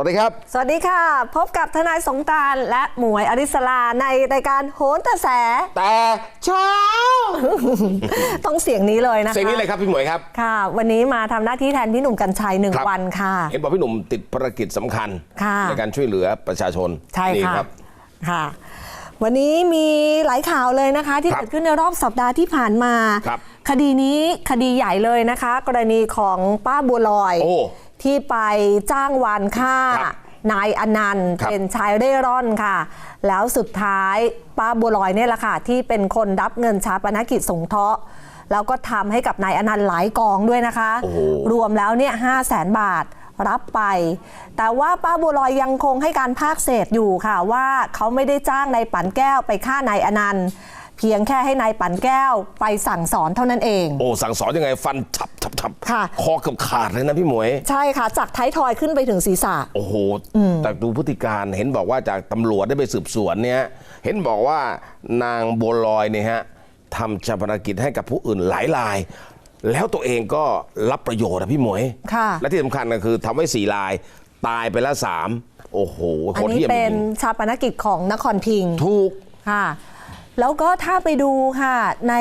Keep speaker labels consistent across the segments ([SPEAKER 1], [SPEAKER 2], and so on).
[SPEAKER 1] สวัสดีครับ
[SPEAKER 2] สวัสดีค่ะ พบกับทนายสงกรารและหมวยอริสลาในรายการโหนกระแส
[SPEAKER 1] แต่เช้า
[SPEAKER 2] ต้องเสียงนี้เลยนะคะ
[SPEAKER 1] เสียงนี้เลยครับพี่หมวยครับ
[SPEAKER 2] ค่ะ วันนี้มาทำหน้าที่แทนพี่หนุ่มกัญชัยหนึ่ง
[SPEAKER 1] ครับ
[SPEAKER 2] วันค่ะ
[SPEAKER 1] เห็นบอกพี่หนุ่มติดภารกิจสำคัญ
[SPEAKER 2] ค่ะ
[SPEAKER 1] ในการช่วยเหลือประชาชน
[SPEAKER 2] ใช่
[SPEAKER 1] นี่
[SPEAKER 2] ค่ะ
[SPEAKER 1] ครับ
[SPEAKER 2] ค่ะวันนี้มีหลายข่าวเลยนะคะ ที่
[SPEAKER 1] ครับ
[SPEAKER 2] เกิดขึ้นในรอบสัปดาห์ที่ผ่านมา
[SPEAKER 1] ครับ
[SPEAKER 2] คดีนี้คดีใหญ่เลยนะคะ กรณีของป้าบัวลอย
[SPEAKER 1] โอ้
[SPEAKER 2] ที่ไปจ้างวานฆ่า
[SPEAKER 1] ครับ
[SPEAKER 2] นายอนันต์
[SPEAKER 1] ครับ
[SPEAKER 2] เป็นชายเร่ร่อนค่ะ แล้วสุดท้ายป้าบัวลอยเนี่ยแหละค่ะ ที่เป็นคนรับเงินชาปนกิจสงเคราะห์แล้วก็ทำให้กับนายอนันต์หลายกองด้วยนะคะ
[SPEAKER 1] โอ้โห
[SPEAKER 2] รวมแล้วเนี่ยห้าแสนบาทรับไป แต่ว่าป้าบัวลอยยังคงให้การภาคเศษอยู่ค่ะว่าเขาไม่ได้จ้างนายปั่นแก้วไปฆ่านายอนันต์ เพียงแค่ให้นายปั่นแก้วไปสั่งสอนเท่านั้นเอง
[SPEAKER 1] โอ้ สั่งสอนยังไงฟันฉับฉับฉับ
[SPEAKER 2] ค่ะ
[SPEAKER 1] คอเกือบขาดเลยนะพี่หมวย
[SPEAKER 2] ใช่ค่ะ จากท้ายทอยขึ้นไปถึงศีรษะ
[SPEAKER 1] โอ้โห แต่ดูพฤติการเห็นบอกว่าจากตำรวจได้ไปสืบสวนเนี่ย เห็นบอกว่านางบัวลอยเนี่ยฮะทำชาปนกิจให้กับผู้อื่นหลายราย แล้วตัวเองก็รับประโยชน์นะพี่หมวย
[SPEAKER 2] ค่ะ
[SPEAKER 1] และที่สำคัญก็คือทำไว้สี่รายตายไปแล้วสามโอ้โห
[SPEAKER 2] อั
[SPEAKER 1] โห
[SPEAKER 2] น
[SPEAKER 1] ด
[SPEAKER 2] นี้
[SPEAKER 1] เยี่ยม
[SPEAKER 2] เป็น
[SPEAKER 1] จริง
[SPEAKER 2] ชาปนกิจของนครพิงค์
[SPEAKER 1] ๆถูก
[SPEAKER 2] ค่ะ แล้วก็ถ้าไปดูค่ะ ใน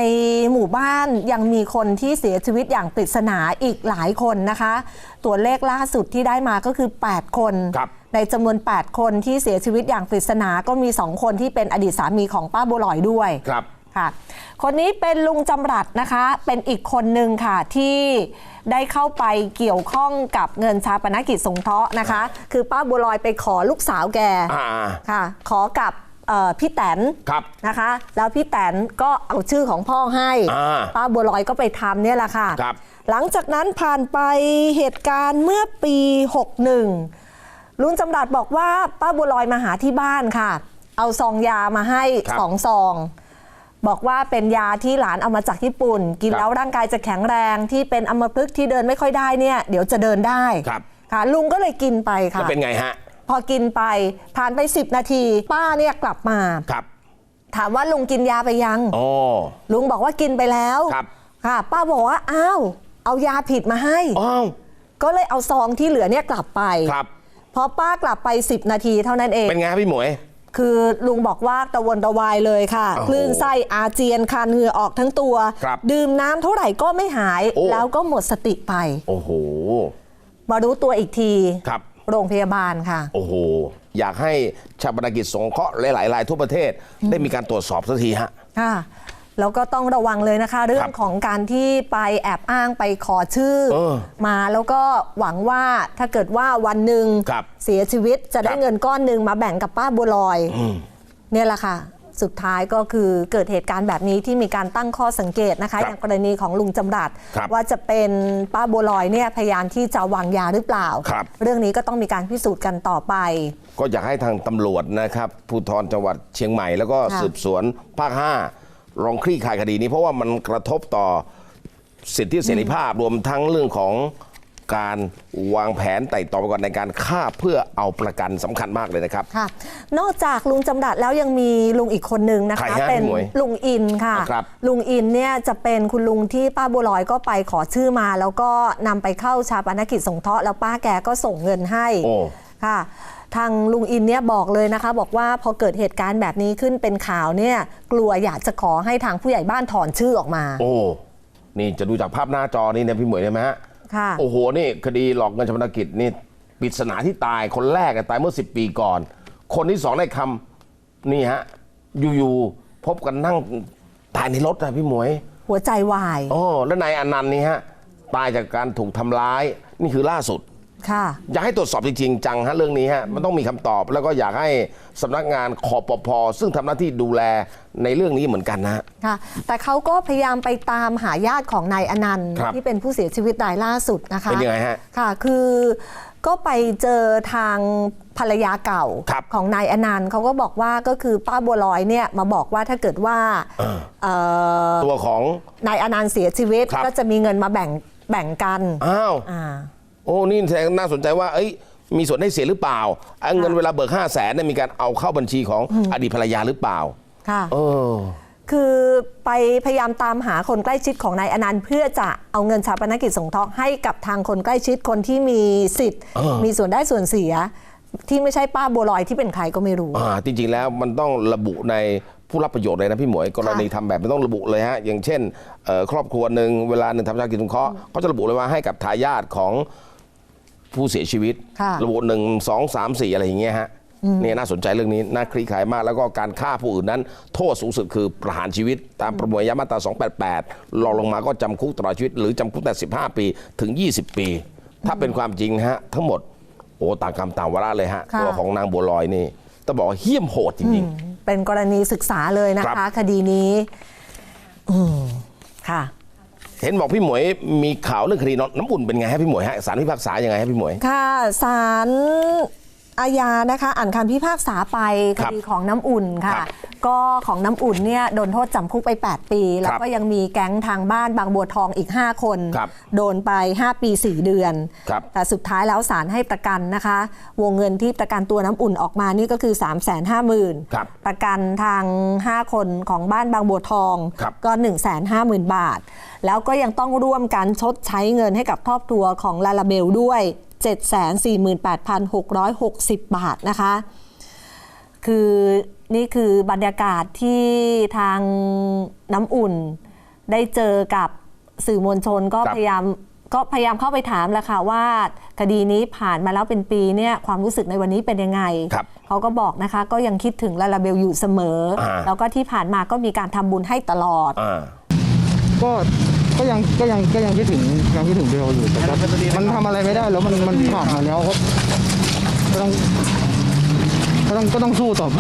[SPEAKER 2] หมู่บ้านยังมีคนที่เสียชีวิตอย่างปริศนาอีกหลายคนนะคะ ตัวเลขล่าสุดที่ได้มาก็คือ 8 คน
[SPEAKER 1] ครับ
[SPEAKER 2] ในจำนวน 8 คนที่เสียชีวิตอย่างปริศนาก็มี 2 คนที่เป็นอดีตสามีของป้าบัวลอยด้วย
[SPEAKER 1] ครับ
[SPEAKER 2] ค่ะ คนนี้เป็นลุงจำรัดนะคะ เป็นอีกคนหนึ่งค่ะที่ได้เข้าไปเกี่ยวข้องกับเงินชาปนกิจสงเคราะห์นะคะ คือป้าบัวลอยไปขอลูกสาวแก
[SPEAKER 1] อ่า
[SPEAKER 2] ค่ะ ขอกับเอ่อ พี่แตน
[SPEAKER 1] ครับ
[SPEAKER 2] นะคะ แล้วพี่แตนก็เอาชื่อของพ่อให้
[SPEAKER 1] อ่า
[SPEAKER 2] ป้าบัวลอยก็ไปทำเนี่ยแหละค่ะ
[SPEAKER 1] ครับ
[SPEAKER 2] หลังจากนั้นผ่านไปเหตุการณ์เมื่อปี 61 ลุงจำรัดบอกว่าป้าบัวลอยมาหาที่บ้านค่ะ เอาซองยามาให้
[SPEAKER 1] ครับ
[SPEAKER 2] สองซองบอกว่าเป็นยาที่หลานเอามาจากญี่ปุ่น กิน
[SPEAKER 1] ครับ
[SPEAKER 2] แล้วร่างกายจะแข็งแรงที่เป็นอัมพฤกษ์ที่เดินไม่ค่อยได้เนี่ย เดี๋ยวจะเดินได้
[SPEAKER 1] ครับ
[SPEAKER 2] ค่ะลุงก็เลยกินไป
[SPEAKER 1] แล้ว
[SPEAKER 2] ค่ะ
[SPEAKER 1] เป็นไงฮะ
[SPEAKER 2] พอกินไปผ่านไป 10 นาที ป้าเนี่ยกลับมา
[SPEAKER 1] ครับ
[SPEAKER 2] ถามว่าลุงกินยาไปยัง
[SPEAKER 1] อ๋อ
[SPEAKER 2] ลุงบอกว่ากินไปแล้ว
[SPEAKER 1] ครับ
[SPEAKER 2] ค่ะ ป้าบอกว่าอ้าวเอายาผิดมาให้
[SPEAKER 1] อ้าว
[SPEAKER 2] ก็เลยเอาซองที่เหลือเนี่ยกลับไป
[SPEAKER 1] ครับ
[SPEAKER 2] พอป้ากลับไป 10 นาทีเท่านั้นเอง
[SPEAKER 1] เป็นไงฮะพี่หมวย
[SPEAKER 2] คือลุงบอกว่าตะวนตะวายเลยค่ะ
[SPEAKER 1] โอ้โห
[SPEAKER 2] คลื่นไส้อาเจียนคานเหงื่อออกทั้งตัว
[SPEAKER 1] ครับ
[SPEAKER 2] ดื่มน้ำเท่าไหร่ก็ไม่หาย
[SPEAKER 1] โอ้
[SPEAKER 2] แล้วก็หมดสติไป
[SPEAKER 1] โอ้โห
[SPEAKER 2] มารู้ตัวอีกที
[SPEAKER 1] ครับ
[SPEAKER 2] โรงพยาบาลค่ะ
[SPEAKER 1] โอ้โห อยากให้ชาปนกิจสงเคราะห์หลายๆรายทั่วประเทศ ได้มีการตรวจสอบสักทีฮะ
[SPEAKER 2] ค่ะแล้วก็ต้องระวังเลยนะคะ เรื่อ
[SPEAKER 1] ครั
[SPEAKER 2] ง
[SPEAKER 1] บ
[SPEAKER 2] ของการที่ไปแอบอ้างไปขอชื่อ
[SPEAKER 1] เออ
[SPEAKER 2] มาแล้วก็หวังว่าถ้าเกิดว่าวันหนึ่ง
[SPEAKER 1] ครับ
[SPEAKER 2] เสียชีวิตจะได้
[SPEAKER 1] ครับ
[SPEAKER 2] เงินก้อนหนึ่งมาแบ่งกับป้าบัวลอยเนี่ยแหละค่ะ สุดท้ายก็คือเกิดเหตุการณ์แบบนี้ที่มีการตั้งข้อสังเกตนะ
[SPEAKER 1] ครับ
[SPEAKER 2] คะอย่างกรณีของลุงจำรัด
[SPEAKER 1] ครับ
[SPEAKER 2] ว่าจะเป็นป้าบัวลอยเนี่ยพยายามที่จะวางยาหรือเปล่า
[SPEAKER 1] ครับ
[SPEAKER 2] เรื่องนี้ก็ต้องมีการพิสูจน์กันต่อไป
[SPEAKER 1] ก็อยากให้ทางตำรวจนะครับภูธรจังหวัดเชียงใหม่ แล้วก็
[SPEAKER 2] ค่ะ
[SPEAKER 1] สืบสวนภาค5ลองคลี่คลายคดีนี้เพราะว่ามันกระทบต่อสิทธิเสรีภาพรวมทั้งเรื่องของ การวางแผนไต่ตองไปก่อนในการฆ่าเพื่อเอาประกันสำคัญมากเลยนะครับ
[SPEAKER 2] ค่ะ นอกจากลุงจำรัดแล้วยังมีลุงอีกคนนึงนะ
[SPEAKER 1] ใคร
[SPEAKER 2] คะ
[SPEAKER 1] ฮะ
[SPEAKER 2] เป็น
[SPEAKER 1] พี่หมวย
[SPEAKER 2] ลุงอินค่ะ
[SPEAKER 1] ครับ
[SPEAKER 2] ลุงอินเนี่ยจะเป็นคุณลุงที่ป้าบัวลอยก็ไปขอชื่อมา แล้วก็นำไปเข้าชาปนกิจสงเคราะห์แล้วป้าแกก็ส่งเงินให้
[SPEAKER 1] โอ้
[SPEAKER 2] ค่ะ ทางลุงอินเนี่ยบอกเลยนะคะ บอกว่าพอเกิดเหตุการณ์แบบนี้ขึ้นเป็นข่าวเนี่ย กลัวอยากจะขอให้ทางผู้ใหญ่บ้านถอนชื่อออกมา
[SPEAKER 1] โอ้นี่จะดูจากภาพหน้าจอนี่นะพี่หมวยใช่ไหมฮะ
[SPEAKER 2] ค่ะ
[SPEAKER 1] โอ้โหนี่คดีหลอกเงินชำระกิจนี่ปริศนาที่ตายคนแรกอะตายเมื่อ 10 ปีก่อน คนที่สองได้คำนี่ฮะอยู่ๆพบกันนั่งตายในรถนะพี่หมวย
[SPEAKER 2] หัวใจวาย
[SPEAKER 1] โอ้แล้วนายอนันต์นี่ฮะตายจากการถูกทำร้ายนี่คือล่าสุด
[SPEAKER 2] ค่ะ
[SPEAKER 1] อยากให้ตรวจสอบจริงๆจังฮะเรื่องนี้ฮะมันต้องมีคำตอบ แล้วก็อยากให้สำนักงานคอปพซึ่งทำหน้าที่ดูแลในเรื่องนี้เหมือนกันนะฮะ
[SPEAKER 2] ค่ะ แต่เขาก็พยายามไปตามหาญาติของนายอนันต์
[SPEAKER 1] ครับ
[SPEAKER 2] ที่เป็นผู้เสียชีวิตรายล่าสุดนะคะ
[SPEAKER 1] เป็นยังไงฮะ
[SPEAKER 2] ค่ะ คือก็ไปเจอทางภรรยาเก่า
[SPEAKER 1] ครับ
[SPEAKER 2] ของนายอนันต์เขาก็บอกว่าก็คือป้าบัวลอยเนี่ยมาบอกว่าถ้าเกิดว่าเอ่อ
[SPEAKER 1] ตัวของ
[SPEAKER 2] นายอนันต์เสียชีวิต
[SPEAKER 1] ครับ
[SPEAKER 2] ก็จะมีเงินมาแบ่งแบ่งกัน
[SPEAKER 1] อ้าว
[SPEAKER 2] อ่า
[SPEAKER 1] โอ้นี่แสดงน่าสนใจว่าเอ้ยมีส่วนได้เสียหรือเปล่าไอ้เงินเวลาเบิกห้าแสนเนี่ยมีการเอาเข้าบัญชีของอดีตภรรยาหรือเปล่า
[SPEAKER 2] ค่ะ
[SPEAKER 1] เออ
[SPEAKER 2] คือไปพยายามตามหาคนใกล้ชิดของนายอนันต์ เพื่อจะเอาเงินชาปนกิจสงเคราะห์ให้กับทางคนใกล้ชิดคนที่มีสิทธิ์
[SPEAKER 1] เออ
[SPEAKER 2] มีส่วนได้ส่วนเสีย ที่ไม่ใช่ป้าบัวลอยที่เป็นใครก็ไม่รู้
[SPEAKER 1] อ่าจริง ๆ แล้วมันต้องระบุในผู้รับประโยชน์เลยนะพี่หมวยกรณีทำแบบไม่ต้องระบุเลยฮะอย่างเช่นเอ่อครอบครัวหนึ่งเวลาหนึ่งทำชาติกิจสงเคราะห์เขาจะระบุเลยว่าให้กับทายาทของ ผู้เสียชีวิต
[SPEAKER 2] ค่ะ
[SPEAKER 1] ระบุหนึ่งสองสามสี่อะไรอย่างเงี้ยฮะเนี่ยน่าสนใจเรื่องนี้ น่าคลี่คลายมาก แล้วก็การฆ่าผู้อื่นนั้น โทษสูงสุดคือประหารชีวิต ตามประมวลยามาตรา 288รองลงมาก็จำคุกตลอดชีวิต หรือจำคุกแต่ 15 ปีถึง 20 ปี ถ้าเป็นความจริงฮะ ทั้งหมด โอ้ต่างกรรมต่างวาระเลยฮะ
[SPEAKER 2] ค่ะ
[SPEAKER 1] ตัวของนางบัวลอยนี่ต้องบอกว่าเหี้ยมโหดจริงๆ
[SPEAKER 2] เป็นกรณีศึกษาเลยนะ
[SPEAKER 1] ครั
[SPEAKER 2] คะ
[SPEAKER 1] บ
[SPEAKER 2] คดีนี้อืมค่ะ
[SPEAKER 1] เห็นบอกพี่หมวยมีข่าวเรื่องคดีน้ำอุ่นเป็นไงฮะพี่หมวยฮะสารพิพากษายังไงฮะพี่หมวย
[SPEAKER 2] ค่ะศาล อาญานะคะ อ่านคำพิพากษาไปค
[SPEAKER 1] ครับ
[SPEAKER 2] ดีของน้ำอุ่นค่ะ
[SPEAKER 1] ครับ
[SPEAKER 2] ก็ของน้ำอุ่นเนี่ยโดนโทษจำคุกไป 8 ปี แล้วก็ยังมีแก๊งทางบ้านบางบัวทองอีก 5 คน
[SPEAKER 1] ครับ
[SPEAKER 2] โดนไป 5 ปี 4 เดือน
[SPEAKER 1] ครับ
[SPEAKER 2] แต่สุดท้ายแล้วศาลให้ประกันนะคะ วงเงินที่ประกันตัวน้ำอุ่นออกมานี่ก็คือ 3 5 0 0 0 0
[SPEAKER 1] ครับ
[SPEAKER 2] ประกันทาง 5 คนของบ้านบางบัวทอง
[SPEAKER 1] ครับ
[SPEAKER 2] ก็ 1 5 0 0 0 0 บาท แล้วก็ยังต้องร่วมกันชดใช้เงินให้กับครอบครัวของลาลาเบลด้วย 748,660 บาทนะคะ คือนี่คือบรรยากาศที่ทางน้ำอุ่นได้เจอกับสื่อมวลชนก็
[SPEAKER 1] ครับ
[SPEAKER 2] พยายามก็พยายามเข้าไปถามแหละค่ะว่าคดีนี้ผ่านมาแล้วเป็นปีเนี่ยความรู้สึกในวันนี้เป็นยังไง
[SPEAKER 1] ครับ
[SPEAKER 2] เขาก็บอกนะคะก็ยังคิดถึงลาลาเบลอยู่เสมอ
[SPEAKER 1] อ่า
[SPEAKER 2] แล้วก็ที่ผ่านมาก็มีการทำบุญให้ตลอด
[SPEAKER 1] อ่า
[SPEAKER 3] ก็ ก็ยังก็ยังก็ยังคิดถึงยังคิดถึงเบลอยู่แต่ก็มันทำอะไรไม่ได้แล้วมันมันผ่านมาแล้วก็ก็ต้องก็ต้องก็ต้องสู้ต่อไป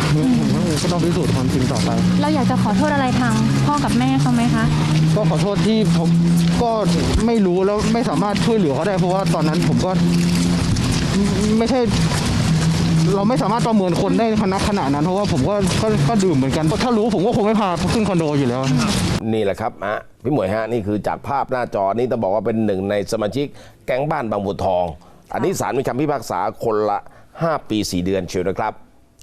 [SPEAKER 3] ก็ต้องพิสูจน์ความจริงต่อไป
[SPEAKER 4] เราอยากจะขอโทษอะไรทางพ่อกับแม่เขาไหมคะ
[SPEAKER 3] ก็ขอโทษที่ผมก็ไม่รู้แล้วไม่สามารถช่วยเหลือเขาได้เพราะว่าตอนนั้นผมก็ไม่ไม่ใช่ เราไม่สามารถประเมินคนได้ขนาดขนาดนั้น เพราะว่าผมก็ก็ก็ดื่มเหมือนกัน ถ้ารู้ผมก็คงไม่พาขึ้นคอนโดอยู่แล้ว
[SPEAKER 1] นี่แหละครับฮะพี่หมวยฮะนี่คือจากภาพหน้าจอนี่ต้องบอกว่าเป็นหนึ่งในสมาชิกแก๊งบ้านบางบัวทอง อันนี้ศาลมีคำพิพากษาคนละ 5 ปี 4 เดือนเชียวนะครับ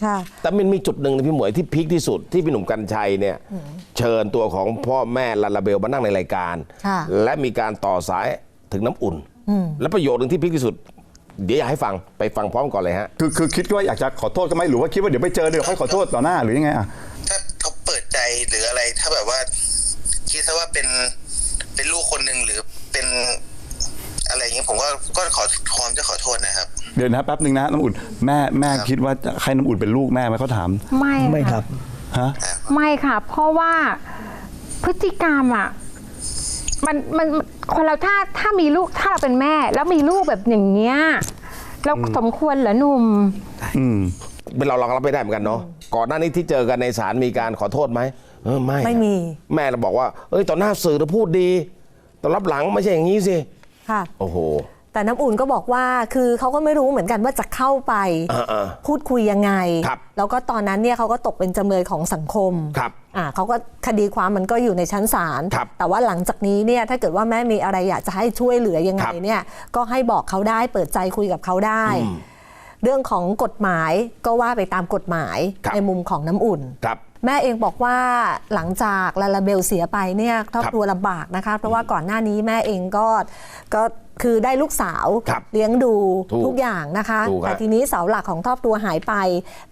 [SPEAKER 2] ค่ะ
[SPEAKER 1] แต่มันมีจุดหนึ่งนะพี่หมวยที่พีคที่สุดที่พี่หนุ่มกัญชัยเนี่ยเชิญตัวของพ่อแม่ลาลาเบลมานั่งในรายการ
[SPEAKER 2] ค่ะ
[SPEAKER 1] และมีการต่อสายถึงน้ำอุ่น และประโยชน์หนึ่งที่พีคที่สุด เดี๋ยวอยากให้ฟังไปฟังพร้อมก่อนเลยฮะ
[SPEAKER 5] คือคือคิดว่าอยากจะขอโทษก็ไหมหรือว่าคิดว่าเดี๋ยวไปเจอเดี๋ยวค่อยขอโทษต่อหน้าหรือยังไงอะ
[SPEAKER 6] ถ้าเขาเปิดใจหรืออะไร ถ้าแบบว่า คิดซะว่าเป็นเป็นลูกคนหนึ่งหรือเป็นอะไรอย่างเงี้ยผมก็ก็ขอพร้อมจะขอโทษนะครับ
[SPEAKER 5] เดี๋ยวนะแป๊บหนึ่งนะน้ำอุ่นแม่แม่
[SPEAKER 6] ครับ
[SPEAKER 5] คิดว่าจะให้น้ำอุ่นเป็นลูกแม่ไหมเขาถาม
[SPEAKER 4] ไม่
[SPEAKER 7] ไม่ค
[SPEAKER 4] ค่ะ
[SPEAKER 7] รับ
[SPEAKER 5] ฮะ
[SPEAKER 4] ไม่ค่ะ เพราะว่าพฤติกรรมอะ มันมันคนเราถ้าถ้ามีลูกถ้าเราเป็นแม่ แล้วมีลูกแบบอย่างเงี้ยเราสมควรเหรอหนุ่ม
[SPEAKER 5] อืม
[SPEAKER 1] เป็นเราเราก็รับไม่ได้เหมือนกันเนาะก่อนหน้านี้ที่เจอกันในศาลมีการขอโทษไหมเออไม่
[SPEAKER 2] ไม่มี
[SPEAKER 1] แม่เราบอกว่า เอ้ยต่อหน้าสื่อเราพูดดีตอนรับหลังไม่ใช่อย่างนี้สิ
[SPEAKER 2] ค่ะ
[SPEAKER 1] โอ้โห
[SPEAKER 2] แต่น้ำอุ่นก็บอกว่าคือเขาก็ไม่รู้เหมือนกันว่าจะเข้าไป
[SPEAKER 1] อ่า
[SPEAKER 2] พูดคุยยังไง
[SPEAKER 1] ครับ
[SPEAKER 2] แล้วก็ตอนนั้นเนี่ยเขาก็ตกเป็นจำเลยของสังคม
[SPEAKER 1] ครับ
[SPEAKER 2] อ่าเขาก็คดีความมันก็อยู่ในชั้นศาล
[SPEAKER 1] ครับ
[SPEAKER 2] แต่ว่าหลังจากนี้เนี่ยถ้าเกิดว่าแม่มีอะไรอยากจะให้ช่วยเหลือยังไง
[SPEAKER 1] ครับ
[SPEAKER 2] เนี่ยก็ให้บอกเขาได้เปิดใจคุยกับเขาได้ เรื่องของกฎหมายก็ว่าไปตามกฎหมาย
[SPEAKER 1] ครับ
[SPEAKER 2] ในมุมของน้ำอุ่น
[SPEAKER 1] ครับ
[SPEAKER 2] แม่เองบอกว่าหลังจากลาลาเบลเสียไปเนี่ยครอบครัวลำบากนะคะ เพราะว่าก่อนหน้านี้แม่เองก็ก็ คือได้ลูกสาว
[SPEAKER 1] ครับ
[SPEAKER 2] เลี้ยงดู
[SPEAKER 1] ถูก
[SPEAKER 2] ทุกอย่างนะคะ
[SPEAKER 1] ถูกฮะ
[SPEAKER 2] แต่ทีนี้เสาหลักของครอบครัวหายไป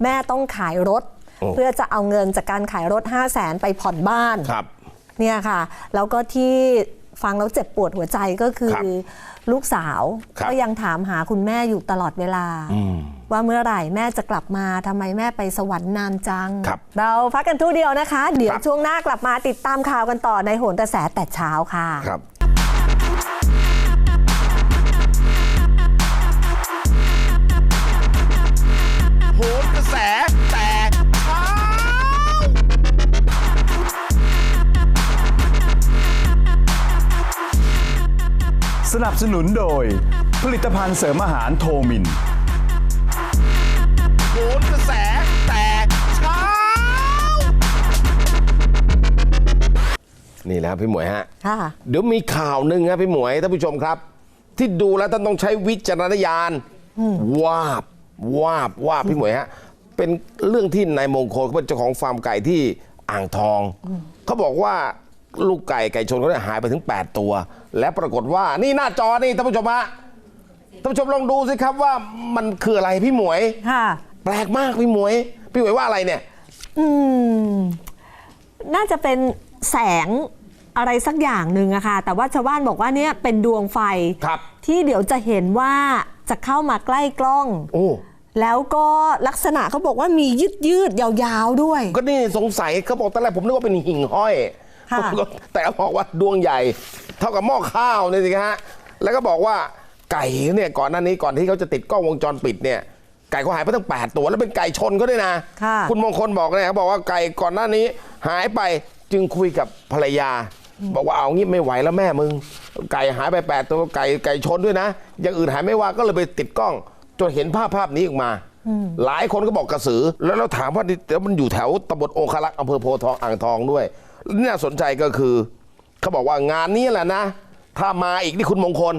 [SPEAKER 2] แม่ต้องขายรถ
[SPEAKER 1] โอ้
[SPEAKER 2] เพื่อจะเอาเงินจากการขายรถ 5 0 0แสนไปผ่อนบ้าน
[SPEAKER 1] ครับ
[SPEAKER 2] เนี่ยค่ะ แล้วก็ที่ฟังแล้วเจ็บปวดหัวใจก็คือ
[SPEAKER 1] ครับ
[SPEAKER 2] ลูกสาว
[SPEAKER 1] ครับ
[SPEAKER 2] ก็ยังถามหาคุณแม่อยู่ตลอดเวลาว่าเมื่อไหร่แม่จะกลับมาทำไมแม่ไปสวรรค์นานจัง
[SPEAKER 1] ครับ
[SPEAKER 2] เราพักกันทู่เดียวนะคะ เดี๋ยว
[SPEAKER 1] ครับ
[SPEAKER 2] ช่วงหน้ากลับมาติดตามข่าวกันต่อในโหนกระแสแต่เช้าค่ะ
[SPEAKER 1] ครับ
[SPEAKER 5] นับสนุนโดย ผลิตภัณฑ์เสริมอาหารโทมิน
[SPEAKER 1] โหนกระแสแต่เช้า นี่แหละครับพี่หมวยฮะ
[SPEAKER 2] ค่ะ
[SPEAKER 1] เดี๋ยวมีข่าวหนึ่งครับพี่หมวยท่านผู้ชมครับ ที่ดูแล้วท่านต้องใช้วิจารณญาณวาบวาบวาบพี่หมวยฮะ เป็นเรื่องที่นายมงคลเขาเป็นเจ้าของฟาร์มไก่ที่อ่างทอง เขาบอกว่า ลูกไก่ไก่ชนเขาเนี่ยหายไปถึง 8 ตัว และปรากฏว่านี่หน้าจอนี่ท่านผู้ชมฮะท่านผู้ชมลองดูสิครับว่ามันคืออะไรพี่หมวย
[SPEAKER 2] ค่ะ
[SPEAKER 1] แปลกมากพี่หมวย พี่หมวยว่าอะไรเนี่ย
[SPEAKER 2] อืม น่าจะเป็นแสงอะไรสักอย่างหนึ่งอะค่ะ แต่ว่าชาวบ้านบอกว่าเนี่ยเป็นดวงไฟ
[SPEAKER 1] ครับ
[SPEAKER 2] ที่เดี๋ยวจะเห็นว่าจะเข้ามาใกล้กล้อง
[SPEAKER 1] โอ้
[SPEAKER 2] แล้วก็ลักษณะเขาบอกว่ามียืดยืดๆยาวๆด้วย
[SPEAKER 1] ก็นี่สงสัยเขาบอกตอนแรกผมนึกว่าเป็นหิ่งห้อย
[SPEAKER 2] ค่ะ
[SPEAKER 1] แต่เขาบอกว่าดวงใหญ่ เท่ากับหม้อข้าวเนี่ยสิฮะแล้วก็บอกว่าไก่เนี่ยก่อนหน้านี้ก่อนที่เขาจะติดกล้องวงจรปิดเนี่ยไก่เขาหายไปตั้ง 8 ตัวแล้วเป็นไก่ชนก็ด้วยนะ
[SPEAKER 2] ค่ะ
[SPEAKER 1] ณมงคลบอกเนี่ยเขาบอกว่าไก่ก่อนหน้านี้หายไปจึงคุยกับภรรยา บอกว่าเอางี้ไม่ไหวแล้วแม่มึง ไก่หายไป 8 ตัวไก่ไก่ชนด้วยนะอย่างอื่นหายไม่ว่าก็เลยไปติดกล้องจนเห็นภาพภาพนี้ออกมา หลายคนก็บอกกระสือ แล้วเราถามว่านี่แล้วมันอยู่แถวตำบลองคลักษ์อำเภอโพธิ์ทองอ่างทองด้วย นี่น่าสนใจก็คือเขาบอกว่างานนี้แหละนะ ถ้ามาอีกนี่คุณมงคล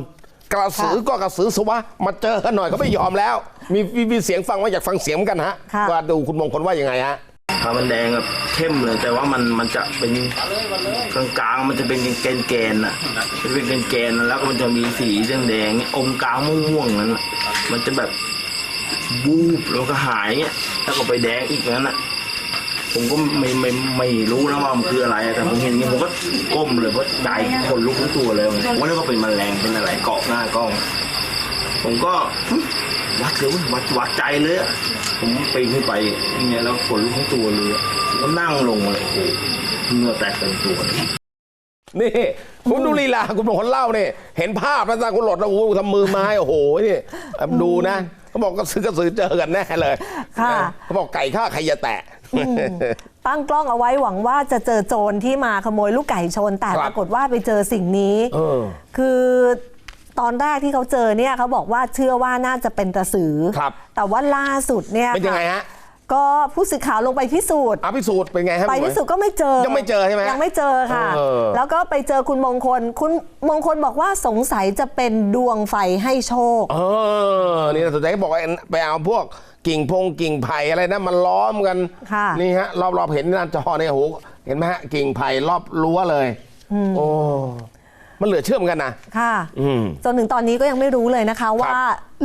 [SPEAKER 1] กระสือก็กระสือสวะมาเจอกันหน่อยเขาไม่ยอมแล้ว มีมีมีเสียงฟังว่าอยากฟังเสียงเหมือนกันฮะ
[SPEAKER 2] ค่ะ
[SPEAKER 1] ว่าดูคุณมงคลว่ายังไงฮะ
[SPEAKER 7] ขามันแดงแบบเข้มเลยแต่ว่ามันมันจะเป็นกลางกลางๆมันจะเป็นแกนแกนๆอะจะเป็นแกนแกนๆแล้วก็มันจะมีสีแดงแดงๆอมกลางม่วงๆนั้นน่ะมันจะแบบบูบแล้วก็หายเงี้ยแล้วก็ไปแดงอีกนั้นอะ ผมก็ไม่ไม่ไม่รู้นะว่ามันคืออะไรอะแต่ผมเห็นอย่างนี้ผมก็ก้มเลยเพราะใจคนลุกทั้งตัวเลยผมก็นึกว่าเป็นแมลงเป็นอะไรเกาะหน้ากล้อง ผมก็หึวัดเลยเว้ยวัดวัดใจเลยอะผมปีนขึ้นไปอย่างเงี้ยแล้วขนลุกทั้งตัวเลยอะผมก็นั่งลงเลยโอ้โหเหงื่อแตกเต็มตัวเลย
[SPEAKER 1] นี่คุณดูลีลาคุณมงคลเล่าเนี่ยเห็นภาพแล้วจ้าคุณหลดแล้วโอ้โหทำมือไม้โอ้โหนี่ดูนะเขาบอกกระสือกระสือเจอกันแน่เลย
[SPEAKER 2] ค่ะ
[SPEAKER 1] เขาบอกไก่ฆ่าใครจะแตะ
[SPEAKER 2] ตั้งกล้องเอาไว้หวังว่าจะเจอโจรที่มาขโมยลูกไก่ชน แต่
[SPEAKER 1] ครับ
[SPEAKER 2] ปรากฏว่าไปเจอสิ่งนี้
[SPEAKER 1] เออ
[SPEAKER 2] คือตอนแรกที่เขาเจอเนี่ยเขาบอกว่าเชื่อว่าน่าจะเป็นกระสือ
[SPEAKER 1] ครับ
[SPEAKER 2] แต่ว่าล่าสุดเนี่ย
[SPEAKER 1] เป็นยังไง
[SPEAKER 2] ค่ะ
[SPEAKER 1] ฮะ
[SPEAKER 2] ก็ผู้สื่อข่าวลงไปพิสูจน์
[SPEAKER 1] อาพิสูจน์เป็นไงฮะ
[SPEAKER 2] ไป
[SPEAKER 1] พี่หมวย
[SPEAKER 2] พิสูจน์ก็ไม่เจอ
[SPEAKER 1] ยังไม่เจอใช่ไหม
[SPEAKER 2] ยังไม่เจอค่ะ
[SPEAKER 1] เออ
[SPEAKER 2] แล้วก็ไปเจอคุณมงคล คุณมงคลบอกว่าสงสัยจะเป็นดวงไฟให้โชค
[SPEAKER 1] เออ นี่น่าสนใจเขาบอกว่าไปเอาพวกกิ่งพงกิ่งไผ่อะไรนะมันล้อมกัน
[SPEAKER 2] ค่ะ
[SPEAKER 1] นี่ฮะ รอบๆเห็นหน้าจอเนี่ยโหเห็นไหมฮะกิ่งไผ่รอบรั้วเลยโอ้มันเหลือเชื่อมกันนะ
[SPEAKER 2] ค่ะ
[SPEAKER 1] อืม
[SPEAKER 2] จนถึงตอนนี้ก็ยังไม่รู้เลยนะคะว่า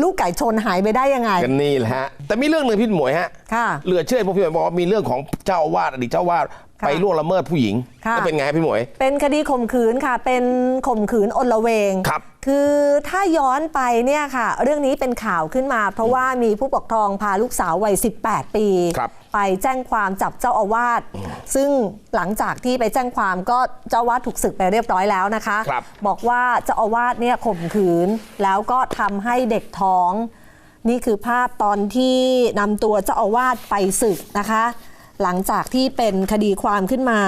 [SPEAKER 2] ลูกไก่ชนหายไปได้ยังไง
[SPEAKER 1] กันนี่แหละฮะแต่มีเรื่องหนึ่งพี่หมวยฮะ
[SPEAKER 2] ค่ะ
[SPEAKER 1] เหลือเชื่อพวกพี่หมวยบอกว่ามีเรื่องของเจ้าอาวาดอดีตเจ้าอาวาด
[SPEAKER 2] ค่ะ
[SPEAKER 1] ไปล่วงละเมิดผู้หญิง
[SPEAKER 2] ค่ะ
[SPEAKER 1] แล้วเป็นไงฮะพี่หมวย
[SPEAKER 2] เป็นคดีข่มขืนค่ะ เป็นข่มขืนอนละเวง
[SPEAKER 1] ครับ
[SPEAKER 2] คือถ้าย้อนไปเนี่ยค่ะ เรื่องนี้เป็นข่าวขึ้นมา เพราะว่ามีผู้ปกครองพาลูกสาววัย 18 ปี
[SPEAKER 1] ครับ
[SPEAKER 2] ไปแจ้งความจับเจ้าอาวาสซึ่งหลังจากที่ไปแจ้งความก็เจ้าอาวาสถูกศึกไปเรียบร้อยแล้วนะคะ
[SPEAKER 1] ครับ
[SPEAKER 2] บอกว่าเจ้าอาวาสเนี่ยข่มขืน แล้วก็ทำให้เด็กท้อง นี่คือภาพตอนที่นำตัวเจ้าอาวาสไปศึกนะคะ หลังจากที่เป็นคดีความขึ้นมา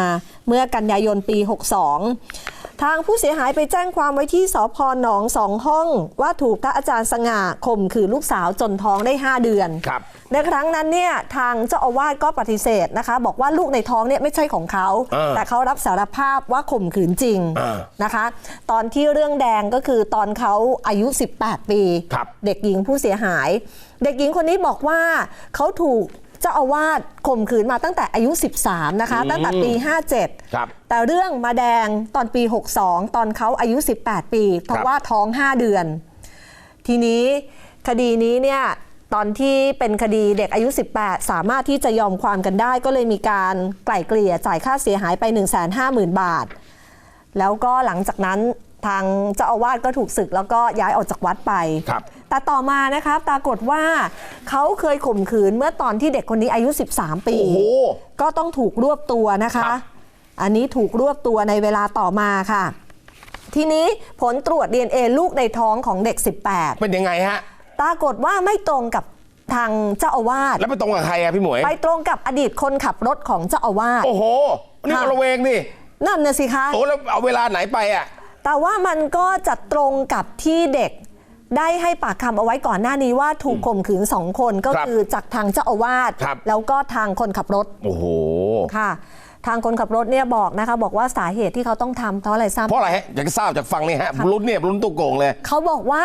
[SPEAKER 2] เมื่อกันยายนปี 62 ทางผู้เสียหายไปแจ้งความไว้ที่สพหนองสองห้อง ว่าถูกพระอาจารย์สง่าข่มขืนลูกสาวจนท้องได้ 5 เดือน
[SPEAKER 1] ครับ
[SPEAKER 2] ในครั้งนั้นเนี่ยทางเจ้าอาวาสก็ปฏิเสธนะคะ บอกว่าลูกในท้องเนี่ยไม่ใช่ของเขา
[SPEAKER 1] เออ
[SPEAKER 2] แต่เขารับสารภาพว่าข่มขืนจริง
[SPEAKER 1] เออ
[SPEAKER 2] นะคะ ตอนที่เรื่องแดงก็คือตอนเขาอายุ 18 ปี
[SPEAKER 1] ครับ
[SPEAKER 2] เด็กหญิงผู้เสียหาย เด็กหญิงคนนี้บอกว่าเขาถูก เจ้าอาวาสข่มขืนมาตั้งแต่อายุ 13 นะคะ ตั้งแต่ปี 57
[SPEAKER 1] ครับ
[SPEAKER 2] แต่เรื่องมาแดงตอนปี 62 ตอนเขาอายุ 18 ปี เพราะว่าท้อง 5 เดือน ทีนี้คดีนี้เนี่ยตอนที่เป็นคดีเด็กอายุ 18 สามารถที่จะยอมความกันได้ ก็เลยมีการไกล่เกลี่ยจ่ายค่าเสียหายไป 150,000 บาท แล้วก็หลังจากนั้นทางเจ้าอาวาสก็ถูกศึกแล้วก็ย้ายออกจากวัดไป
[SPEAKER 1] ครับ
[SPEAKER 2] แต่ต่อมานะคะปรากฏว่าเขาเคยข่มขืนเมื่อตอนที่เด็กคนนี้อายุ 13 ปี
[SPEAKER 1] โอ้โห
[SPEAKER 2] ก็ต้องถูกรวบตัวนะคะ
[SPEAKER 1] ครับ
[SPEAKER 2] อันนี้ถูกรวบตัวในเวลาต่อมาค่ะ ทีนี้ผลตรวจ DNA ลูกในท้องของเด็ก18
[SPEAKER 1] เป็นยังไงฮะ
[SPEAKER 2] ปรากฏว่าไม่ตรงกับทางเจ้าอาวาส
[SPEAKER 1] แล้วไปตรงกับใครอะพี่หมวย
[SPEAKER 2] ไปตรงกับอดีตคนขับรถของเจ้าอาวาส
[SPEAKER 1] โอ้โห นี่
[SPEAKER 2] ค่ะ
[SPEAKER 1] ระเวงนี่
[SPEAKER 2] นั่นน่ะสิคะ
[SPEAKER 1] โอ้แล้วเอาเวลาไหนไปอะ
[SPEAKER 2] แต่ว่ามันก็จะตรงกับที่เด็ก ได้ให้ปากคำเอาไว้ก่อนหน้านี้ว่าถูกข่มขืนสองคนก็
[SPEAKER 1] ครับ
[SPEAKER 2] คือจากทางเจ้าอาวาส
[SPEAKER 1] ครับ
[SPEAKER 2] แล้วก็ทางคนขับรถ
[SPEAKER 1] โอ้โห
[SPEAKER 2] ค่ะ ทางคนขับรถเนี่ยบอกนะคะ บอกว่าสาเหตุที่เขาต้องทำเพราะอะไรทราบ
[SPEAKER 1] เพราะอะไรฮะอยากจะทราบจากฟังนี่ฮะลุ้นเนี่ยลุ้นตุกโกงเลย
[SPEAKER 2] เขาบอกว่า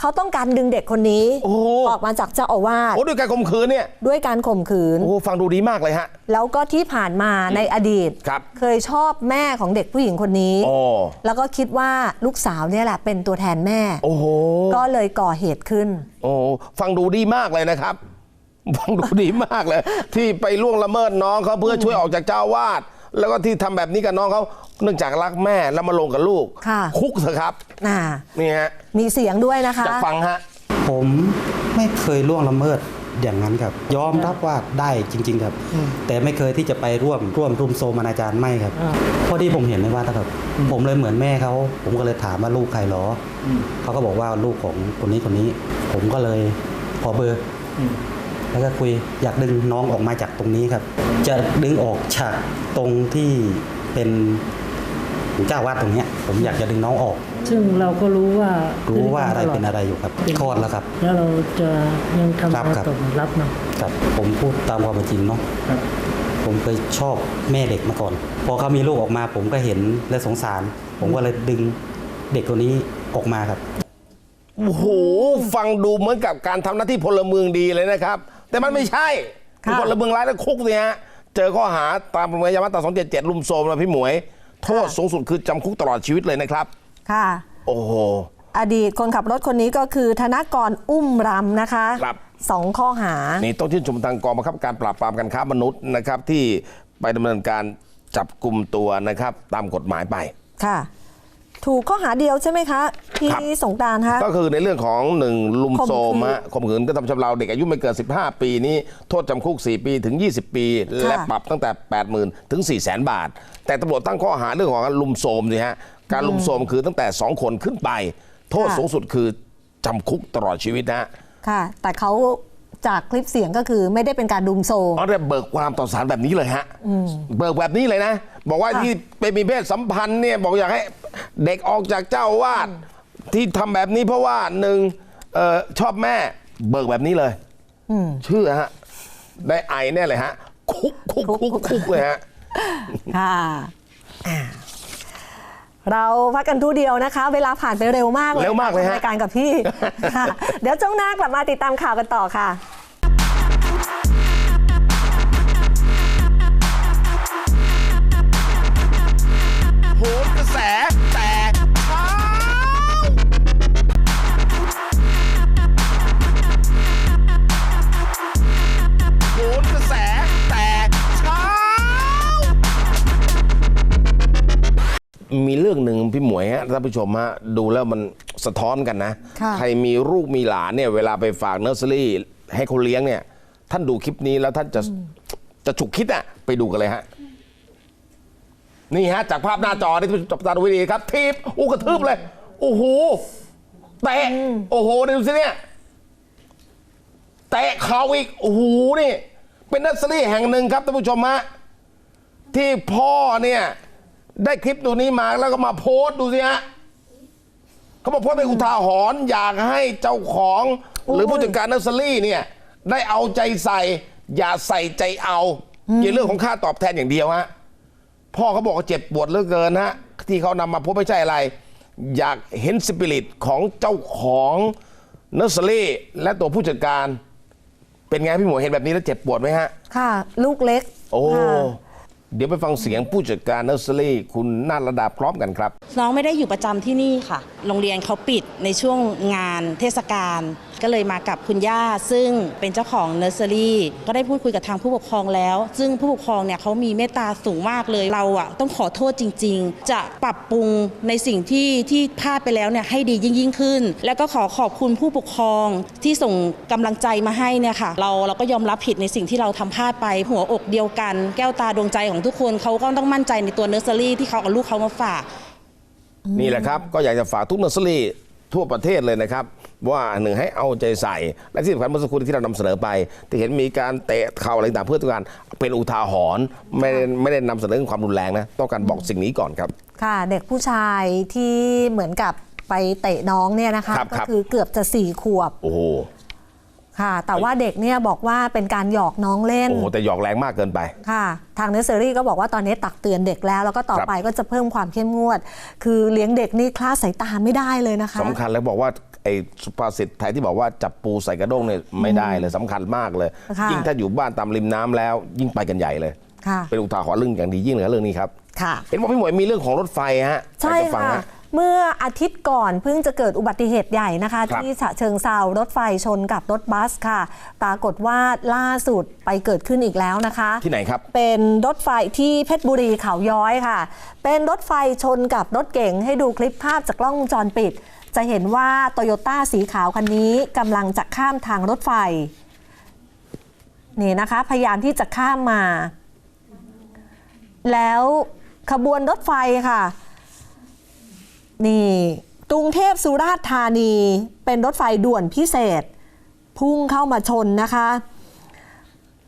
[SPEAKER 2] เขาต้องการดึงเด็กคนนี้
[SPEAKER 1] โอ้โห
[SPEAKER 2] ออกมาจากเจ้าอาวาส
[SPEAKER 1] โอ้ด้วยการข่มขืนเนี่ย
[SPEAKER 2] ด้วยการข่มขืน
[SPEAKER 1] โอ้ฟังดูดีมากเลยฮะ
[SPEAKER 2] แล้วก็ที่ผ่านมาในอดีต
[SPEAKER 1] ครับ
[SPEAKER 2] เคยชอบแม่ของเด็กผู้หญิงคนนี้
[SPEAKER 1] โอ้
[SPEAKER 2] แล้วก็คิดว่าลูกสาวเนี่ยแหละเป็นตัวแทนแม่
[SPEAKER 1] โอ้โห
[SPEAKER 2] ก็เลยก่อเหตุขึ้น
[SPEAKER 1] โอ้ฟังดูดีมากเลยนะครับ ฟังดูดีมากเลย ที่ไปล่วงละเมิดน้องเขาเพื่อช่วยออกจากเจ้าอาวาด แล้วก็ที่ทำแบบนี้กับน้องเขาเนื่องจากรักแม่แล้วมาลงกับลูก
[SPEAKER 2] ค่ะ
[SPEAKER 1] คุกเถอะครับ
[SPEAKER 2] น่ะ
[SPEAKER 1] นี่ฮะ
[SPEAKER 2] มีเสียงด้วยนะคะ
[SPEAKER 1] จะฟังฮะ
[SPEAKER 8] ผมไม่เคยล่วงละเมิดอย่างนั้นครับ ยอมรับว่าได้จริง ๆ ครับ แต่ไม่เคยที่จะไปร่วมร่วมรุมโทรมอนาจารไม่ครับเพราะที่ผมเห็นในวัดนะครับ ผมเลยเหมือนแม่เขา ผมก็เลยถามว่าลูกใครเหรออเขาก็บอกว่าลูกของคนนี้คนนี้ ผมก็เลยขอเบอร์ แล้วก็คุยอยากดึงน้องออกมาจากตรงนี้ครับ จะดึงออกจากตรงที่เป็นเจ้าวาดตรงเนี้ยผมอยากจะดึงน้องออก
[SPEAKER 9] ซึ่งเราก็รู้ว่า
[SPEAKER 8] รู้ว่าอะไร
[SPEAKER 9] ตลด
[SPEAKER 8] เป็นอะไรอยู่ครับคลอดแล้วครับ
[SPEAKER 9] แล้วเราจะยังทำ
[SPEAKER 8] ครับ
[SPEAKER 9] มา
[SPEAKER 8] ครับ
[SPEAKER 9] ตกรับเนาะ
[SPEAKER 8] ครับผมพูดตามความเป็นจริงเนาะ
[SPEAKER 9] ครับ
[SPEAKER 8] ผมเคยชอบแม่เด็กมาก่อน พอเขามีลูกออกมา ผมก็เห็นและสงสาร ผมก็เลยดึงเด็กตัวนี้ออกมาครับ
[SPEAKER 1] โอ้โหฟังดูเหมือนกับการทำหน้าที่พลเมืองดีเลยนะครับ แต่มันไม่ใช่
[SPEAKER 2] ค่ะ
[SPEAKER 1] พลเมืองร้ายแล้วคุกเนี่ยฮะเจอข้อหาตามประมวลกฎหมายมาตรา277ลุมโทรมนะพี่หมวย โทษสูงสุดคือจำคุกตลอดชีวิตเลยนะครับ
[SPEAKER 2] ค่ะ
[SPEAKER 1] โอ้โห
[SPEAKER 2] อดีตคนขับรถคนนี้ก็คือธนกรอุ้มรำนะคะ
[SPEAKER 1] ครับ
[SPEAKER 2] สองข้อหา
[SPEAKER 1] นี่ต้องชื่นชมทางกองบังคับการปราบปรามการค้ามนุษย์นะครับ ที่ไปดำเนินการจับกลุ่มตัวนะครับ ตามกฎหมายไป
[SPEAKER 2] ค่ะ ถูกข้อหาเดียวใช่ไหมคะพี่
[SPEAKER 1] ครับ
[SPEAKER 2] สงกรารคะ
[SPEAKER 1] ก็คือในเรื่องของหนึ่งลุมโซม
[SPEAKER 2] ข่มขืน
[SPEAKER 1] ฮะข่มขืนก็ทำชำเราเด็กอายุไม่เกิน 15 ปีนี้ โทษจำคุก 4 ปีถึง 20 ปีและปรับตั้งแต่ 80,000 ถึง4 0 0 0 0 0 บาท แต่ตำรวจตั้งข้อหาเรื่องของการลุมโซมสิฮะ การลุมโซมคือตั้งแต่ 2 คนขึ้นไป โทษสูงสุดคือจำคุกตลอดชีวิตนะฮะ
[SPEAKER 2] ค่ะ แต่เขาจากคลิปเสียงก็คือไม่ได้เป็นการดุมโซม
[SPEAKER 1] อ๋อแต่เบิกความต่อสารแบบนี้เลยฮะ เบิกแบบนี้เลยนะ บอกว่า
[SPEAKER 2] ค่ะ
[SPEAKER 1] ที่ไปมีเพศสัมพันธ์เนี่ยบอกอยากให้ เด็กออกจากเจ้าอาวาดที่ทำแบบนี้เพราะว่าหนึ่งเออชอบแม่เบิกแบบนี้เลยเชื่อฮะ ได้ไอแน่เลยฮะ คุกคุกคุกคุกเลยฮะ
[SPEAKER 2] ค่ะอ่าเราพักกันทูเดียวนะคะ เวลาผ่านไปเร็วมากเลย
[SPEAKER 1] เร็วมากเลยฮะ
[SPEAKER 2] รายการกับพี่ค่ะเดี๋ยวช่วงหน้ากลับมาติดตามข่าวกันต่อค่ะ
[SPEAKER 1] โหนกระแส พี่หมวยฮะท่านผู้ชมฮะดูแล้วมันสะท้อนกันนะ
[SPEAKER 2] ค่ะ
[SPEAKER 1] ใครมีลูกมีหลานเนี่ยเวลาไปฝากเนอร์เซอรี่ให้เขาเลี้ยงเนี่ย ท่านดูคลิปนี้แล้วท่านจะจะฉุกคิดอะไปดูกันเลยฮะ นี่ฮะ จากภาพหน้าจอที่จับตาดูให้ดีครับทีบอู้กระทืบเลยโอ้โหเตะโอ้โหดูสิเนี่ยเตะเข่าอีกโอ้โหนี่ เป็นนัสซี่แห่งหนึ่งครับท่านผู้ชมฮะที่พ่อเนี่ย ได้คลิปตัวนี้มาแล้วก็มาโพสต์ดูสิฮะเขาบอกโพสต์เป็นอุทาหรณ์อยากให้เจ้าของหรือผู้จัดการนัสซอรี่เนี่ย ได้เอาใจใส่ อย่าใส่ใจเอาเกี่ยวเรื่องของค่าตอบแทนอย่างเดียวฮะพ่อเขาบอกว่าเจ็บปวดเหลือเกินฮะที่เขานำมาพบไม่ใช่อะไร อยากเห็นสปิริตของเจ้าของเนอร์เซอรี่และตัวผู้จัดการ เป็นไงพี่หมวยเห็นแบบนี้แล้วเจ็บปวดไหมฮะ
[SPEAKER 2] ค่ะ ลูกเล็ก
[SPEAKER 1] โอ้
[SPEAKER 2] ค่ะ
[SPEAKER 1] เดี๋ยวไปฟังเสียงผู้จัดการเนอร์เซอรี่คุณนาฏระดาพร้อมกันครับ
[SPEAKER 10] น้องไม่ได้อยู่ประจำที่นี่ค่ะ โรงเรียนเขาปิดในช่วงงานเทศกาล ก็เลยมากับคุณย่า ซึ่งเป็นเจ้าของเนอร์เซอรี่ก็ได้พูดคุยกับทางผู้ปกครองแล้ว ซึ่งผู้ปกครองเนี่ยเขามีเมตตาสูงมากเลยเราอะต้องขอโทษจริง ๆ จะปรับปรุงในสิ่งที่ที่พลาดไปแล้วเนี่ยให้ดียิ่งยิ่งขึ้น แล้วก็ขอขอบคุณผู้ปกครองที่ส่งกำลังใจมาให้เนี่ยค่ะเราเราก็ยอมรับผิดในสิ่งที่เราทำพลาดไปหัวอกเดียวกัน แก้วตาดวงใจของทุกคนเขาก็ต้องมั่นใจในตัวเนอร์เซอรี่ที่เขาเอาลูกเขามาฝาก
[SPEAKER 1] นี่แหละครับ ก็อยากจะฝากทุกเนอร์เซอรี่ทั่วประเทศเลยนะครับ ว่าหนึ่งให้เอาใจใส่ และที่สำคัญเมื่อสักครู่ที่เรานำเสนอไป ที่เห็นมีการเตะเข่าอะไรต่างๆเพื่อต้องการเป็นอุทาหรณ์ไม่ได้ไม่ได้นำเสนอความรุนแรงนะต้องการบอกสิ่งนี้ก่อนครับ
[SPEAKER 2] ค่ะเด็กผู้ชายที่เหมือนกับไปเตะน้องเนี่ยนะคะ
[SPEAKER 1] ครับ
[SPEAKER 2] ก็
[SPEAKER 1] ครับ
[SPEAKER 2] คือเกือบจะสี่ขวบ
[SPEAKER 1] โอ้โห
[SPEAKER 2] ค่ะ แต่ว่าเด็กเนี่ยบอกว่าเป็นการหยอกน้องเล่น
[SPEAKER 1] โอ้โหแต่หยอกแรงมากเกินไป
[SPEAKER 2] ค่ะ ทางเนสเซอรี่ก็บอกว่าตอนนี้ตักเตือนเด็กแล้ว แล้วก็ต่อ
[SPEAKER 1] ครับ
[SPEAKER 2] ไปก็จะเพิ่มความเข้มงวด คือเลี้ยงเด็กนี่คลาดสายตาไม่ได้เลยนะคะ
[SPEAKER 1] สำคัญแล้วบอกว่า ไอ้สุภาษิตไทยที่บอกว่าจับปูใส่กระด้งเนี่ยไม่ได้เลยสำคัญมากเลย
[SPEAKER 2] ค่ะ
[SPEAKER 1] ยิ่งถ้าอยู่บ้านตามริมน้ำแล้ว ยิ่งไปกันใหญ่เลย
[SPEAKER 2] ค่ะ
[SPEAKER 1] เป็นอุทาหรณ์เรื่องอย่างดียิ่งเลยครับเรื่องนี้ครับ
[SPEAKER 2] ค่ะ
[SPEAKER 1] เห็นว่าพี่หมวยมีเรื่องของรถไฟฮะ
[SPEAKER 2] ใช่
[SPEAKER 1] อยากจฟัง
[SPEAKER 2] ค่ะ
[SPEAKER 1] ฮ
[SPEAKER 2] เมื่ออาทิตย์ก่อนเพิ่งจะเกิดอุบัติเหตุใหญ่นะคะ
[SPEAKER 1] ครับ
[SPEAKER 2] ที่ฉะเชิงเซารถไฟชนกับรถบัสค่ะ ปรากฏว่าล่าสุดไปเกิดขึ้นอีกแล้วนะคะ
[SPEAKER 1] ที่ไหนครับ
[SPEAKER 2] เป็นรถไฟที่เพชรบุรีเขาย้อยค่ะ เป็นรถไฟชนกับรถเก๋งให้ดูคลิปภาพจากกล้องวงจรปิด จะเห็นว่าโตโยต้าสีขาวคันนี้กำลังจะข้ามทางรถไฟ นี่นะคะ พยายามที่จะข้ามมา แล้วขบวนรถไฟค่ะ นี่กรุงเทพสุราษฎร์ธานีเป็นรถไฟด่วนพิเศษ พุ่งเข้ามาชนนะคะ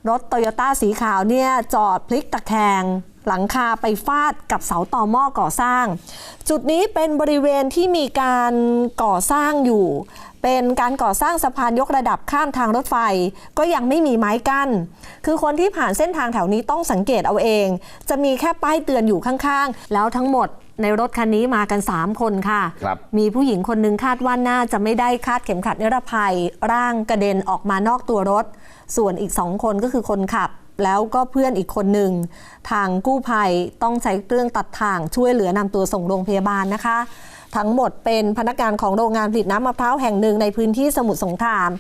[SPEAKER 2] รถโตโยต้าสีขาวเนี่ยจอดพลิกตะแคง หลังคาไปฟาดกับเสาต่อหม้อก่อสร้าง จุดนี้เป็นบริเวณที่มีการก่อสร้างอยู่ เป็นการก่อสร้างสะพานยกระดับข้ามทางรถไฟ ก็ยังไม่มีไม้กั้น คือคนที่ผ่านเส้นทางแถวนี้ต้องสังเกตเอาเอง จะมีแค่ป้ายเตือนอยู่ข้างๆ แล้วทั้งหมดในรถคันนี้มากัน 3 คนค่ะ
[SPEAKER 1] ครับ
[SPEAKER 2] มีผู้หญิงคนหนึ่งคาดว่าน่าจะไม่ได้คาดเข็มขัดนิรภัย ร่างกระเด็นออกมานอกตัวรถ ส่วนอีกสองคนก็คือคนขับ แล้วก็เพื่อนอีกคนหนึ่ง ทางกู้ภัยต้องใช้เครื่องตัดทางช่วยเหลือนำตัวส่งโรงพยาบาลนะคะ ทั้งหมดเป็นพนักงานของโรงงานผลิตน้ำมะพร้าวแห่งหนึ่งในพื้นที่สมุทรสงคราม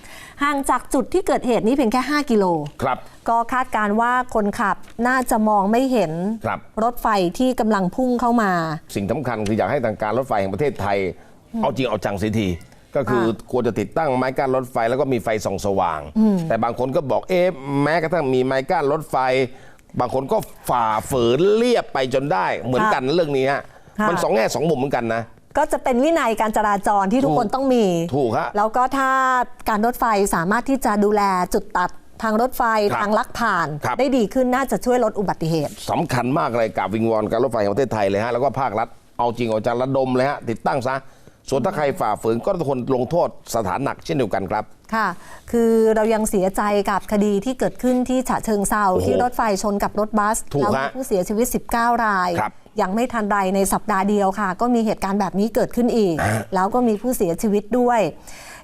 [SPEAKER 2] ห่างจากจุดที่เกิดเหตุนี้เพียงแค่ 5 กิโล
[SPEAKER 1] ครับ
[SPEAKER 2] ก็คาดการณ์ว่าคนขับน่าจะมองไม่เห็น
[SPEAKER 1] ครับ
[SPEAKER 2] รถไฟที่กำลังพุ่งเข้ามา
[SPEAKER 1] สิ่งสำคัญคืออยากให้ทางการรถไฟแห่งประเทศไทย เอาจริงเอาจังเสียที ก็คือควรจะติดตั้งไม้กั้นรถไฟแล้วก็มีไฟส่องสว่าง แต่บางคนก็บอกเอ๊ะแม้กระทั่งมีไม้กั้นรถไฟ บางคนก็ฝ่าฝืนเรียบไปจนได้ เหมือนกันเรื่องนี้ฮะ
[SPEAKER 2] ค่ะ
[SPEAKER 1] มันสองแง่สองมุมเหมือนกันนะ
[SPEAKER 2] ก็จะเป็นวินัยการจราจรที่ทุก
[SPEAKER 1] ถูก
[SPEAKER 2] คนต้องมี
[SPEAKER 1] ถูกฮะ
[SPEAKER 2] แล้วก็ถ้าการรถไฟสามารถที่จะดูแลจุดตัดทางรถไฟ
[SPEAKER 1] ครับ
[SPEAKER 2] ทางลักผ่าน
[SPEAKER 1] ครับ
[SPEAKER 2] ได้ดีขึ้นน่าจะช่วยลดอุบัติเหตุ
[SPEAKER 1] สำคัญมากเลยกับวิงวอนการรถไฟแห่งประเทศไทยเลยฮะ แล้วก็ภาครัฐเอาจริงเอาจังระดมเลยฮะ ติดตั้งซะ ส่วนถ้าใครฝ่าฝืนก็ต้องคนลงโทษสถานหนักเช่นเดียวกันครับ
[SPEAKER 2] ค่ะ คือเรายังเสียใจกับคดีที่เกิดขึ้นที่ฉะเชิงเซา
[SPEAKER 1] โอ้โห
[SPEAKER 2] ที่รถไฟชนกับรถบัส
[SPEAKER 1] ถูก
[SPEAKER 2] แล้วมี
[SPEAKER 1] ฮะ
[SPEAKER 2] ผู้เสียชีวิต 19 ราย
[SPEAKER 1] ครับ
[SPEAKER 2] ยังไม่ทันไรในสัปดาห์เดียวค่ะ ก็มีเหตุการณ์แบบนี้เกิดขึ้นอีก แล้วก็มีผู้เสียชีวิตด้วย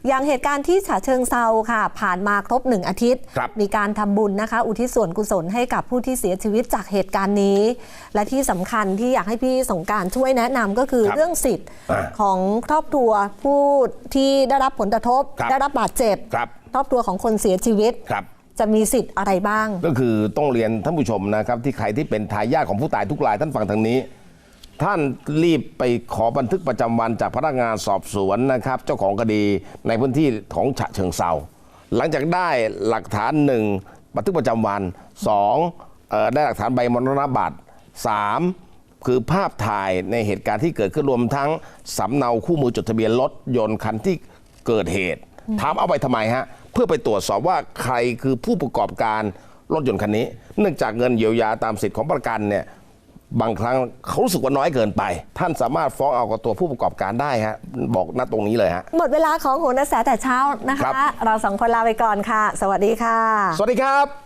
[SPEAKER 2] อย่างเหตุการณ์ที่ฉะเชิงเซาค่ะ ผ่านมาครบหนึ่งอาทิตย์
[SPEAKER 1] ครับ
[SPEAKER 2] มีการทำบุญนะคะ อุทิศส่วนกุศลให้กับผู้ที่เสียชีวิตจากเหตุการณ์นี้ และที่สำคัญที่อยากให้พี่สงกรารช่วยแนะนำก็คือ
[SPEAKER 1] ครับ
[SPEAKER 2] เรื่องสิทธิ์
[SPEAKER 1] อ่า
[SPEAKER 2] ของครอบครัวผู้ที่ได้รับผลกระทบ
[SPEAKER 1] ครับ
[SPEAKER 2] ได้รับบาดเจ็บ
[SPEAKER 1] ครับ
[SPEAKER 2] ครอบครัวของคนเสียชีวิต
[SPEAKER 1] ครับ
[SPEAKER 2] จะมีสิทธิ์อะไรบ้าง
[SPEAKER 1] ก็คือต้องเรียนท่านผู้ชมนะครับ ที่ใครที่เป็นทายาทของผู้ตายทุกรายท่านฟังทางนี้ ท่านรีบไปขอบันทึกประจำวันจากพนักงานสอบสวนนะครับ เจ้าของคดีในพื้นที่ของฉะเชิงเซาหลังจากได้หลักฐานหนึ่งบันทึกประจำวันสองเอ่อได้หลักฐานใบมรณบัตรสามคือภาพถ่ายในเหตุการณ์ที่เกิดขึ้นรวมทั้งสำเนาคู่มือจดทะเบียนรถยนต์คันที่เกิดเหตุ ถามเอาไปทำไมฮะ เพื่อไปตรวจสอบว่าใครคือผู้ประกอบการรถยนต์คันนี้ เนื่องจากเงินเยียวยาตามสิทธิของประกันเนี่ย บางครั้งเขารู้สึกว่าน้อยเกินไป ท่านสามารถฟ้องเอากับตัวผู้ประกอบการได้ฮะบอกณตรงนี้เลยฮะ
[SPEAKER 2] หมดเวลาของโหนกระแสแต่เช้านะ
[SPEAKER 1] ครั
[SPEAKER 2] คะ
[SPEAKER 1] บ
[SPEAKER 2] เราสองคนลาไปก่อนค่ะ สวัสดีค่ะ
[SPEAKER 1] สวัสดีครับ